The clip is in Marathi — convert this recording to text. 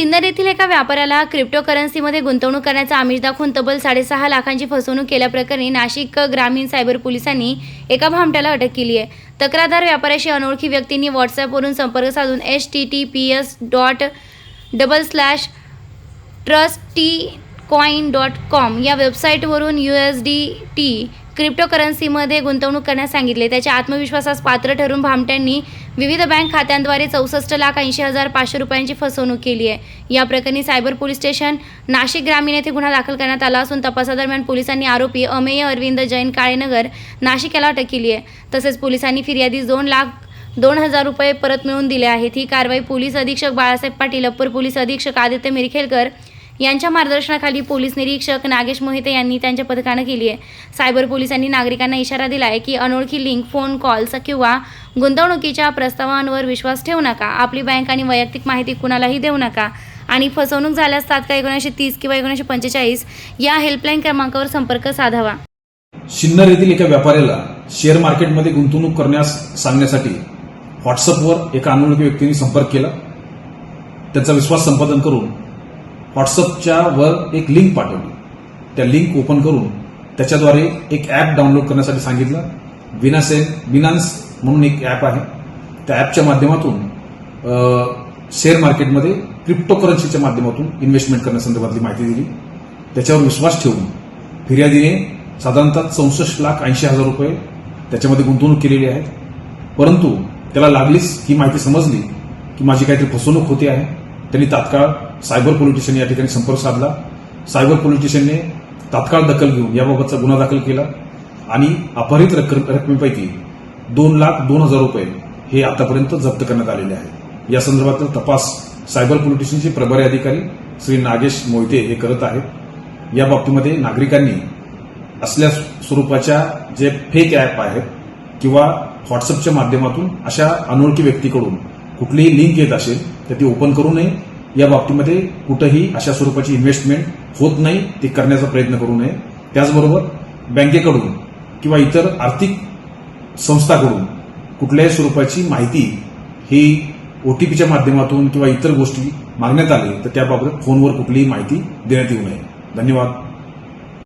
सिन्नर येथील एका व्यापाऱ्याला क्रिप्टोकरन्सीमध्ये गुंतवणूक करण्याचा आमिष दाखवून तब्बल साडेसहा लाखांची फसवणूक केल्याप्रकरणी नाशिक ग्रामीण सायबर पोलिसांनी एका भामट्याला अटक केली आहे. तक्रारदार व्यापाऱ्याशी अनोळखी व्यक्तींनी व्हॉट्सअपवरून संपर्क साधून H T T P S dot double slash trusty coin dot com या वेबसाईटवरून यू एस डी टी क्रिप्टोकरन्सीमध्ये गुंतवणूक करण्यास सांगितले. त्याच्या आत्मविश्वासास पात्र ठरून भामट्यांनी विविध बँक खात्यांद्वारे चौसष्ट लाख ऐंशी हजार पाचशे रुपयांची फसवणूक केली आहे. या प्रकरणी सायबर पोलीस स्टेशन नाशिक ग्रामीण येथे गुन्हा दाखल करण्यात आला असून तपासादरम्यान पोलिसांनी आरोपी अमेय अरविंद जैन काळेनगर नाशिक याला अटक केली आहे. तसेच पोलिसांनी फिर्यादी दोन लाख दोन हजार रुपये परत मिळवून दिले आहेत. ही कारवाई पोलीस अधीक्षक बाळासाहेब पाटील अप्पर पोलीस अधीक्षक आदित्य मिरखेलकर यांच्या मार्गदर्शनाखाली पोलीस निरीक्षक नागेश मोहिते यांनी त्यांच्या पथकानं केली आहे. सायबर पोलिसांनी नागरिकांना इशारा दिला आहे की अनोळखी लिंक फोन कॉल्स किंवा गुंतवणुकीच्या प्रस्तावांवर विश्वास ठेवू नका. आपली बँक आणि वैयक्तिक माहिती कुणालाही देऊ नका. आणि फसवणूक झाल्यास तात्काळ एकोणीसशे तीस किंवा एकोणीसशे पंचेचाळीस या हेल्पलाईन क्रमांकावर संपर्क साधावा. सिन्नर येथील एका व्यापाऱ्याला शेअर मार्केटमध्ये गुंतवणूक करण्यास सांगण्यासाठी व्हॉट्सअपवर एका अनोळखी व्यक्तीने संपर्क केला. त्याचा विश्वास संपादन करून व्हॉट्सअपच्या वर एक लिंक पाठवली. त्या लिंक ओपन करून त्याच्याद्वारे एक ॲप डाउनलोड करण्यासाठी सांगितलं. विनासेन विनान्स म्हणून एक ॲप आहे. त्या ॲपच्या माध्यमातून शेअर मार्केटमध्ये क्रिप्टोकरन्सीच्या माध्यमातून इन्व्हेस्टमेंट करण्यासंदर्भातली माहिती दिली. त्याच्यावर विश्वास ठेवून फिर्यादीने साधारणतः चौसष्ट लाख ऐंशी हजार रुपये त्याच्यामध्ये गुंतवणूक केलेली आहे परंतु त्याला लागलीच ही माहिती समजली की माझी काहीतरी फसवणूक होते आहे. त्यांनी तात्काळ सायबर पोलीस स्टेशन या ठिकाणी संपर्क साधला. सायबर पोलीस स्टेशनने तात्काळ दखल घेऊन याबाबतचा गुन्हा दाखल केला आणि अपहरित रक्कम- रकमेपैकी दोन लाख दोन हजार रुपये हे आतापर्यंत जप्त करण्यात आलेले आहे या संदर्भातला तपास सायबर पोलीस स्टेशनचे प्रभारी अधिकारी श्री नागेश मोहिते हे करत आहेत. या बाबतीमध्ये नागरिकांनी असल्या स्वरूपाच्या जे फेक ॲप आहेत किंवा व्हॉट्सअपच्या माध्यमातून अशा अनोळखी व्यक्तीकडून कुठलीही लिंक येत असेल तर ती ओपन करू नये. या बाबतीमध्ये कुठंही अशा स्वरूपाची इन्व्हेस्टमेंट होत नाही. ती करण्याचा प्रयत्न करू नये. त्याचबरोबर बँकेकडून किंवा इतर आर्थिक संस्थाकडून कुठल्याही स्वरूपाची माहिती ही ओटीपीच्या माध्यमातून किंवा इतर गोष्टी मागण्यात आली तर त्याबाबत फोनवर कुठलीही माहिती देण्यात येऊ नये. धन्यवाद.